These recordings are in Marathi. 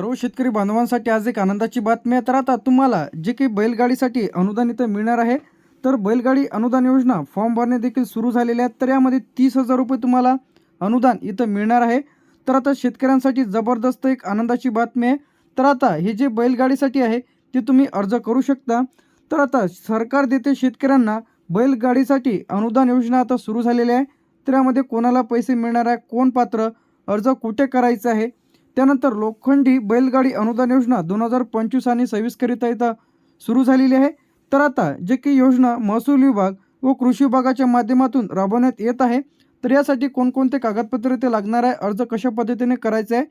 सर्व शेतकरी बांधवांसाठी आज एक आनंदाची बातमी आहे. तर आता तुम्हाला जे काही बैलगाडीसाठी अनुदान इथं मिळणार आहे तर बैलगाडी अनुदान योजना फॉर्म भरणे देखील सुरू झालेले आहेत. तर यामध्ये तीस हजार रुपये तुम्हाला अनुदान इथं मिळणार आहे. तर आता शेतकऱ्यांसाठी जबरदस्त एक आनंदाची बातमी आहे. तर आता हे जे बैलगाडीसाठी आहे ते तुम्ही अर्ज करू शकता. तर आता सरकार देते शेतकऱ्यांना बैलगाडीसाठी अनुदान योजना आता सुरू झालेली आहे. तर यामध्ये कोणाला पैसे मिळणार आहे कोण पात्र अर्ज कुठे करायचा आहे त्यानंतर लोखंडी बैलगाडी अनुदान योजना दोन हजार पंचवीस आणि सव्वीसकरिता इथं सुरू झालेली आहे. तर आता जे काही योजना महसूल विभाग व कृषी विभागाच्या माध्यमातून राबवण्यात येत आहे तर यासाठी कोणकोणते कागदपत्रे ते लागणार आहे अर्ज कशा पद्धतीने करायचे आहे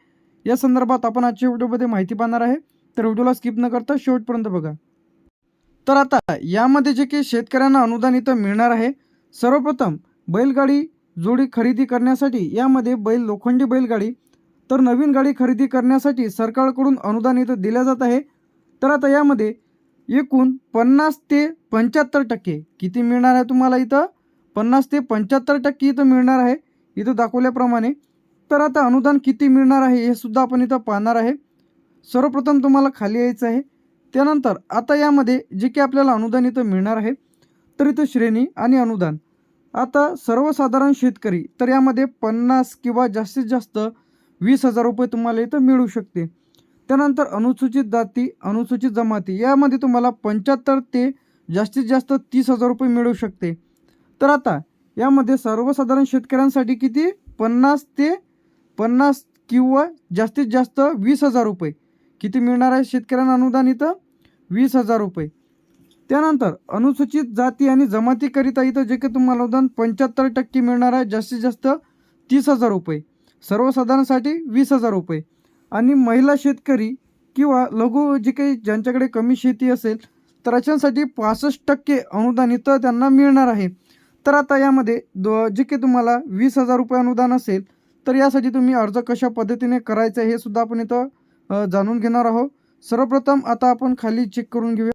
या संदर्भात आपण आजच्या व्हिडिओमध्ये माहिती पाहणार आहे. तर व्हिडिओला स्किप न करता शेवटपर्यंत बघा. तर आता यामध्ये जे काही शेतकऱ्यांना अनुदान इथं मिळणार आहे सर्वप्रथम बैलगाडी जोडी खरेदी करण्यासाठी यामध्ये बैल लोखंडी बैलगाडी तर नवीन गाडी खरेदी करण्यासाठी सरकारकडून अनुदान इथं दिलं जात आहे. तर आता यामध्ये एकूण पन्नास ते पंच्याहत्तर टक्के किती मिळणार आहे तुम्हाला इथं? पन्नास ते पंच्याहत्तर टक्के इथं मिळणार आहे. इथं दाखवल्याप्रमाणे तर आता अनुदान किती मिळणार आहे हे सुद्धा आपण इथं पाहणार आहे. सर्वप्रथम तुम्हाला खाली यायचं आहे. त्यानंतर आता यामध्ये जे काही आपल्याला अनुदान इथं मिळणार आहे तर इथं श्रेणी आणि अनुदान. आता सर्वसाधारण शेतकरी तर यामध्ये पन्नास किंवा जास्तीत जास्त वीस हजार रुपये तुम्हाला इथं मिळू शकते. त्यानंतर अनुसूचित जाती अनुसूचित जमाती यामध्ये तुम्हाला पंच्याहत्तर ते जास्तीत जास्त तीस हजार रुपये मिळू शकते. तर आता यामध्ये सर्वसाधारण शेतकऱ्यांसाठी किती? पन्नास ते पन्नास किंवा जास्तीत जास्त वीस हजार रुपये. किती मिळणार आहे शेतकऱ्यांना अनुदान इथं? वीस हजार रुपये. त्यानंतर अनुसूचित जाती आणि जमातीकरिता इथं जे काही तुम्हाला अनुदान पंच्याहत्तर टक्के मिळणार आहे जास्तीत जास्त तीस हजार रुपये. सर्वसाधारणसाठी वीस हजार रुपये. आणि महिला शेतकरी किंवा लघु जे काही ज्यांच्याकडे कमी शेती असेल तर अशांसाठी पासष्ट टक्के अनुदान इथं त्यांना मिळणार आहे. तर आता यामध्ये दो जे काही तुम्हाला वीस हजार रुपये अनुदान असेल तर यासाठी तुम्ही अर्ज कशा पद्धतीने करायचं हे सुद्धा आपण इथं जाणून घेणार आहोत. सर्वप्रथम आता आपण खाली चेक करून घेऊया.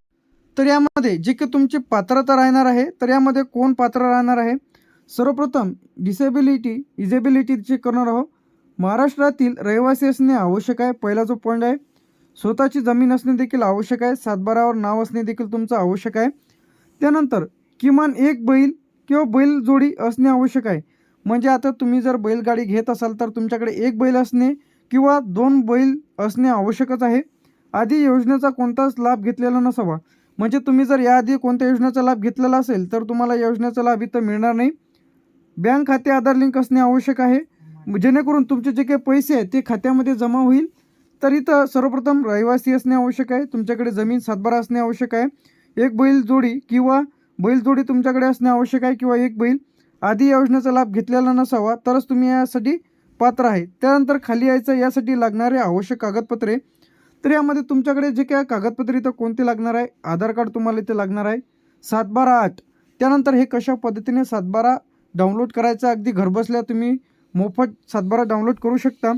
तर यामध्ये जे काही तुमची पात्रता राहणार आहे तर यामध्ये कोण पात्र राहणार आहे? सर्वप्रथम डिसेबिलिटी इजेबिलिटी चेक करणार आहोत. महाराष्ट्रातील रहिवासी असणे आवश्यक आहे. पहिला जो पॉईंट आहे स्वतःची जमीन असणे देखील आवश्यक आहे. सातबारावर नाव असणे देखील तुमचं आवश्यक आहे. त्यानंतर किमान एक बैल किंवा बैल जोडी असणे आवश्यक आहे. म्हणजे आता तुम्ही जर बैलगाडी घेत असाल तर तुमच्याकडे एक बैल असणे किंवा दोन बैल असणे आवश्यकच आहे. आधी योजनेचा कोणताच लाभ घेतलेला नसावा. म्हणजे तुम्ही जर याआधी कोणत्या योजनेचा लाभ घेतलेला असेल तर तुम्हाला योजनेचा लाभ इथं मिळणार नाही. बँक खाते आधार लिंक असणे आवश्यक आहे. जेणेकरून तुमचे जे काही पैसे आहेत ते खात्यामध्ये जमा होईल. तर इथं सर्वप्रथम रहिवासी असणे आवश्यक आहे. तुमच्याकडे जमीन सातबारा असणे आवश्यक आहे. एक बैल जोडी किंवा बैल जोडी तुमच्याकडे असणे आवश्यक आहे किंवा एक बैल आधी या योजनेचा लाभ घेतलेला नसावा तरच तुम्ही यासाठी पात्र आहे. त्यानंतर खाली यायचं यासाठी लागणारे आवश्यक कागदपत्रे. तर यामध्ये तुमच्याकडे जे काय कागदपत्रे इथं कोणते लागणार आहे? आधार कार्ड तुम्हाला इथे लागणार आहे. सातबारा आठ. त्यानंतर हे कशा पद्धतीने सातबारा डाउनलोड करायचं? अगदी घरबसल्या तुम्ही मोफत सातबारा डाउनलोड करू शकता.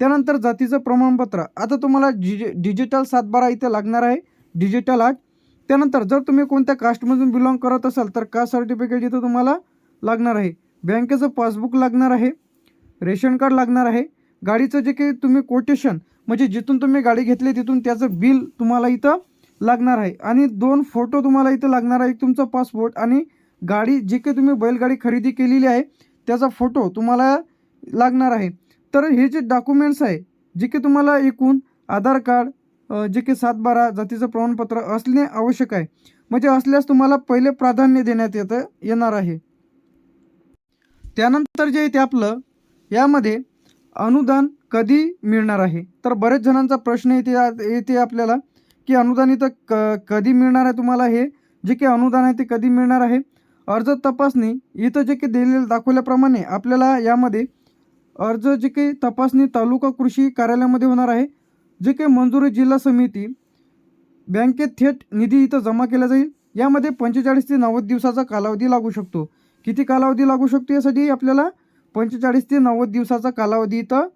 त्यानंतर जातीचं प्रमाणपत्र. आता तुम्हाला डिजि डिजिटल सातबारा इथे लागणार आहे. डिजिटल आर्ट त्यानंतर जर तुम्ही कोणत्या कास्टमधून बिलॉंग करत असाल तर कास्ट सर्टिफिकेट इथं तुम्हाला लागणार आहे. बँकेचं पासबुक लागणार आहे. रेशन कार्ड लागणार आहे. गाडीचं जे काही तुम्ही कोटेशन म्हणजे जिथून तुम्ही गाडी घेतली तिथून त्याचं बिल तुम्हाला इथं लागणार आहे. आणि दोन फोटो तुम्हाला इथं लागणार आहे. तुमचा पासपोर्ट आणि गाडी जे काही तुम्ही बैलगाडी खरेदी केलेली आहे त्याचा फोटो तुम्हाला लागणार आहे. तर हे जे डॉक्युमेंट्स आहे जे की तुम्हाला एकूण आधार कार्ड जे जे सात सातबारा जातीचं प्रमाणपत्र असणे आवश्यक आहे. म्हणजे असल्यास तुम्हाला पहिले प्राधान्य देण्यात येतं येणार आहे. त्यानंतर जे येते आपलं यामध्ये अनुदान कधी मिळणार आहे? तर बरेच जणांचा प्रश्न येते येते आपल्याला की अनुदान इथं क कधी मिळणार आहे तुम्हाला हे? जे की अनुदान आहे ते कधी मिळणार आहे? अर्ज तपासणी इथं जे की दिलेलं दाखवल्याप्रमाणे आपल्याला यामध्ये अर्ज जे काही तपासणी तालुका कृषी कार्यालयामध्ये होणार आहे. जे काही मंजुरी जिल्हा समिती बँकेत थेट निधी इथं जमा केला जाईल. यामध्ये पंचेचाळीस ते नव्वद दिवसाचा कालावधी लागू शकतो. किती कालावधी लागू शकतो यासाठी आपल्याला पंचेचाळीस ते नव्वद दिवसाचा कालावधी इथं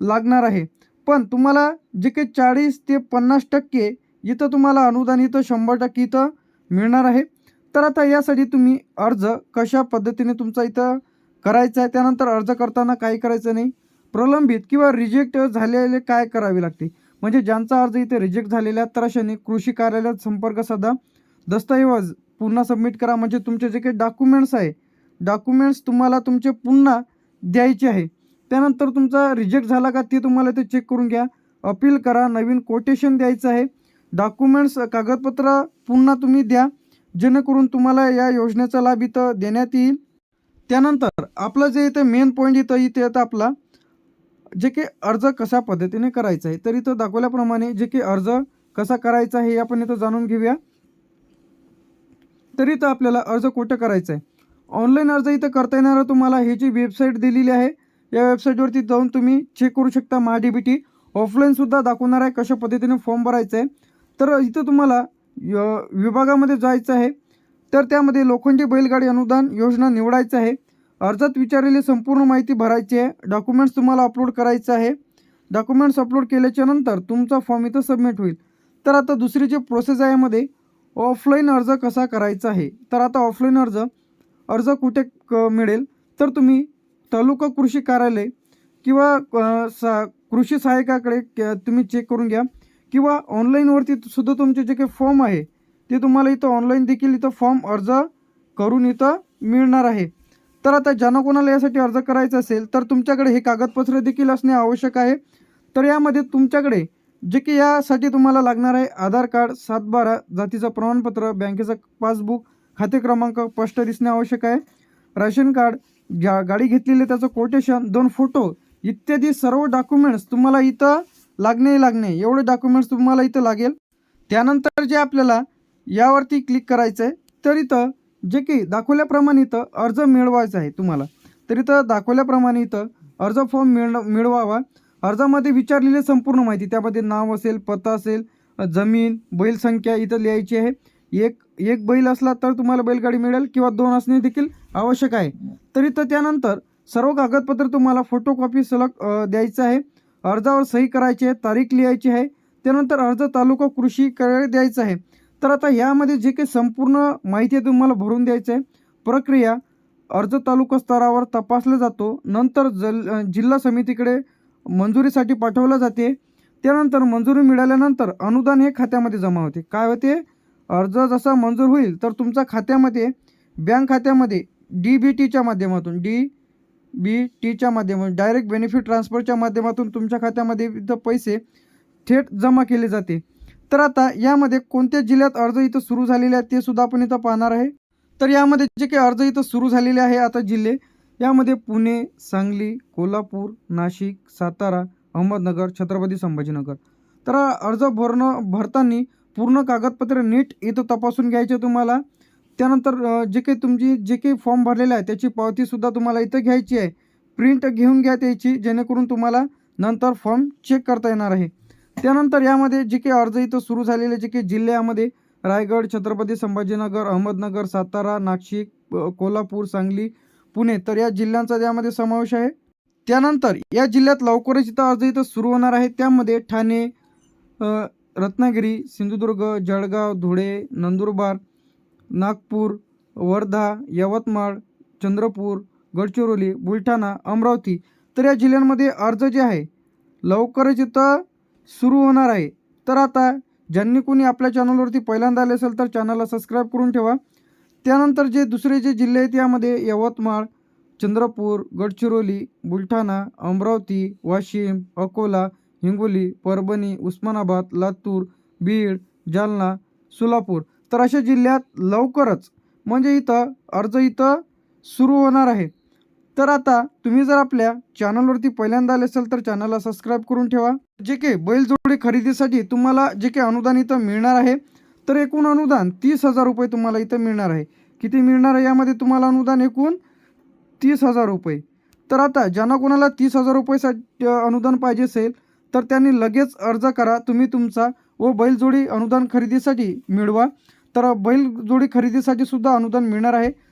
लागणार आहे. पण तुम्हाला जे काही चाळीस ते पन्नास टक्के इथं तुम्हाला अनुदान इथं शंभर टक्के इथं मिळणार आहे. तर आता यासाठी तुम्ही अर्ज कशा पद्धतीने तुमचा इथं करायचा आहे त्यानंतर अर्ज करताना काही करायचं नाही. प्रलंबित किंवा रिजेक्ट झालेले काय करावे लागते? म्हणजे ज्यांचा अर्ज इथे रिजेक्ट झालेला आहे तर अशाने कृषी कार्यालयात संपर्क साधा. दस्तऐवज पुन्हा सबमिट करा. म्हणजे तुमचे जे काही डॉक्युमेंट्स आहे डॉक्युमेंट्स तुम्हाला तुमचे पुन्हा द्यायचे आहे. त्यानंतर तुमचा रिजेक्ट झाला का ते तुम्हाला ते चेक करून घ्या. अपील करा. नवीन कोटेशन द्यायचं आहे. डॉक्युमेंट्स कागदपत्र पुन्हा तुम्ही द्या. जेणेकरून तुम्हाला या योजनेचा लाभ इथं देण्यात येईल. त्यानंतर आपलं जे इथे मेन पॉईंट इथं इथे येतं आपला जे की अर्ज कशा पद्धतीने करायचा आहे. तर इथं दाखवल्याप्रमाणे जे की अर्ज कसा करायचा हे आपण इथं जाणून घेऊया. तर इथं आपल्याला अर्ज कुठं करायचा आहे? ऑनलाईन अर्ज इथं करता येणारा तुम्हाला हे जी वेबसाईट दिलेली आहे या वेबसाईटवरती जाऊन तुम्ही चेक करू शकता महा डी बी टी ऑफलाईनसुद्धा दाखवणार आहे कशा पद्धतीने फॉर्म भरायचा आहे. तर इथं तुम्हाला य- विभागामध्ये जायचं आहे. तर त्यामध्ये लोखंडी बैलगाडी अनुदान योजना निवडायचं आहे. अर्जात विचारलेली संपूर्ण माहिती भरायची आहे. डॉक्युमेंट्स तुम्हाला अपलोड करायचं आहे. डॉक्युमेंट्स अपलोड केल्याच्यानंतर तुमचा फॉर्म इथं सबमिट होईल. तर आता दुसरी जी प्रोसेस आहे यामध्ये ऑफलाईन अर्ज कसा करायचा आहे? तर आता ऑफलाईन अर्ज अर्ज कुठे क मिळेल? तर तुम्ही तालुका कृषी कार्यालय किंवा सा कृषी सहाय्यकाकडे क- तुम्ही चेक करून घ्या. किंवा ऑनलाईनवरती सुद्धा तुमचे जे काही फॉर्म आहे ते तुम्हाला इथं ऑनलाईन देखील इथं फॉर्म अर्ज करून इथं मिळणार आहे. तर आता ज्यांना कोणाला यासाठी अर्ज करायचा असेल तर तुमच्याकडे हे कागदपत्र देखील असणे आवश्यक आहे. तर यामध्ये तुमच्याकडे जे की यासाठी तुम्हाला लागणार आहे आधार कार्ड सातबारा जातीचं प्रमाणपत्र बँकेचं पासबुक खाते क्रमांक स्पष्ट दिसणे आवश्यक आहे. राशन कार्ड ज्या गाडी घेतलेली त्याचं कोटेशन दोन फोटो इत्यादी सर्व डॉक्युमेंट्स तुम्हाला इथं लागणे लागणे एवढे डॉक्युमेंट्स तुम्हाला इथं लागेल. त्यानंतर जे आपल्याला यावरती क्लिक करायचं आहे तर इथं जे की दाखवल्याप्रमाणे इथं अर्ज मिळवायचा आहे तुम्हाला. तर इथं दाखवल्याप्रमाणे इथं अर्ज फॉर्म मिळ मिळवावा. अर्जामध्ये विचारलेली संपूर्ण माहिती त्यामध्ये नाव असेल पत्ता असेल जमीन बैल संख्या इथं लिहायची आहे. एक एक बैल असला तर तुम्हाला बैलगाडी मिळेल किंवा दोन असणे देखील आवश्यक आहे. तर इथं त्यानंतर सर्व कागदपत्र तुम्हाला फोटोकॉपी सलग द्यायचं आहे. अर्जावर सही करायची आहे तारीख लिहायची आहे. त्यानंतर अर्ज तालुका कृषी कार्यालय द्यायचं आहे. तर आता यामध्ये जे काही संपूर्ण माहिती आहे तुम्हाला भरून द्यायचं आहे प्रक्रिया अर्ज तालुका स्तरावर तपासला जातो. नंतर जल जिल्हा समितीकडे मंजुरीसाठी पाठवलं जाते. त्यानंतर मंजुरी मिळाल्यानंतर अनुदान हे खात्यामध्ये जमा होते. काय होते? अर्ज जसा मंजूर होईल तर तुमच्या खात्यामध्ये बँक खात्यामध्ये डी बी टीच्या माध्यमातून डी बी टीच्या माध्यमातून डायरेक्ट बेनिफिट ट्रान्सफरच्या माध्यमातून तुमच्या खात्यामध्ये पैसे थेट जमा केले जाते. तर आता यामध्ये कोणत्या जिल्ह्यात अर्ज इथं सुरू झालेले आहेत ते सुद्धा आपण इथं पाहणार आहे. तर यामध्ये जे काही अर्ज इथं सुरू झालेले आहे आता जिल्हे यामध्ये पुणे सांगली कोल्हापूर नाशिक सातारा अहमदनगर छत्रपती संभाजीनगर. तर अर्ज भरणं भरताना पूर्ण कागदपत्र नीट इथं तपासून घ्यायचे तुम्हाला. त्यानंतर जे काही तुमची जे काही फॉर्म भरलेला आहे त्याची पावतीसुद्धा तुम्हाला इथं घ्यायची आहे. प्रिंट घेऊन घ्या त्याची जेणेकरून तुम्हाला नंतर फॉर्म चेक करता येणार आहे. त्यानंतर यामध्ये जे काही अर्ज इथं सुरू झालेले जे काही जिल्ह्यामध्ये रायगड छत्रपती संभाजीनगर अहमदनगर सातारा नाशिक कोल्हापूर सांगली पुणे तर या जिल्ह्यांचा यामध्ये समावेश आहे. त्यानंतर या जिल्ह्यात लवकरच इथं अर्ज इथं सुरू होणार आहे. त्यामध्ये ठाणे रत्नागिरी सिंधुदुर्ग जळगाव धुळे नंदुरबार नागपूर वर्धा यवतमाळ चंद्रपूर गडचिरोली बुलढाणा अमरावती तर या जिल्ह्यांमध्ये अर्ज जे आहे लवकरच इथं सुरू होणार आहे. तर आता ज्यांनी कोणी आपल्या चॅनलवरती पहिल्यांदा आले असेल तर चॅनलला सबस्क्राईब करून ठेवा. त्यानंतर जे दुसरे जे जिल्हे आहेत यामध्ये यवतमाळ चंद्रपूर गडचिरोली बुलढाणा अमरावती वाशिम अकोला हिंगोली परभणी उस्मानाबाद लातूर बीड जालना सोलापूर. तर अशा जिल्ह्यात लवकरच म्हणजे इथं अर्ज इथं सुरू होणार आहे. तर आता तुम्ही जर आपल्या चॅनलवरती पहिल्यांदा आले असाल तर चॅनलला सबस्क्राईब करून ठेवा. जे काही बैलजोडी खरेदीसाठी तुम्हाला जे काही अनुदान इथं मिळणार आहे तर एकूण अनुदान तीस हजार रुपये तुम्हाला इथं मिळणार आहे. किती मिळणार आहे यामध्ये तुम्हाला अनुदान एकूण तीस हजार रुपये. तर आता ज्यांना कोणाला तीस हजार रुपयेसाठी अनुदान पाहिजे असेल तर त्यांनी लगेच अर्ज करा. तुम्ही तुमचा व बैलजोडी अनुदान खरेदीसाठी मिळवा. तर बैलजोडी खरेदीसाठी सुद्धा अनुदान मिळणार आहे.